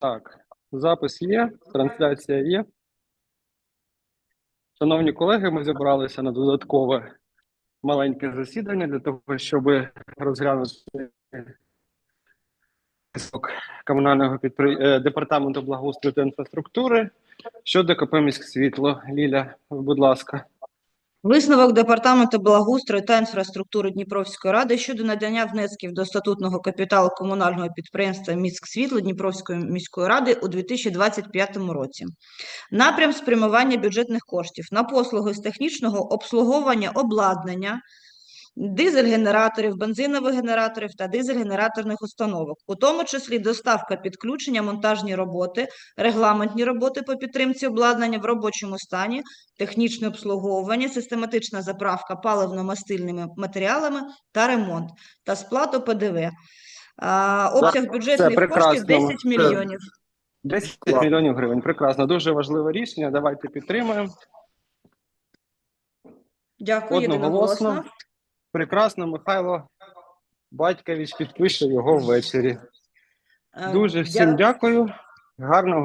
Так, запис є, трансляція є. Шановні колеги, ми зібралися на додаткове маленьке засідання для того, щоб розглянути комунального підпри... е, департаменту благоустрою та інфраструктури щодо КП «Міськсвітло». Ліля, будь ласка. Висновок Департаменту благоустрою та інфраструктури Дніпровської ради щодо надання внесків до статутного капіталу комунального підприємства «Міськсвітло» Дніпровської міської ради у 2025 році. Напрям спрямування бюджетних коштів на послуги з технічного обслуговування обладнання, дизель-генераторів, бензинових генераторів та дизель-генераторних установок, у тому числі доставка підключення, монтажні роботи, регламентні роботи по підтримці обладнання в робочому стані, технічне обслуговування, систематична заправка паливно-мастильними матеріалами та ремонт, та сплату ПДВ. А, обсяг бюджетних коштів прекрасно. 10 мільйонів. 10 мільйонів гривень. Прекрасно. Дуже важливе рішення. Давайте підтримаємо. Дякую, Одноголосно. єдиноголосно. Прекрасно, Михайло Батькович підпише його ввечері. Е, Дуже всім дякую. Гарного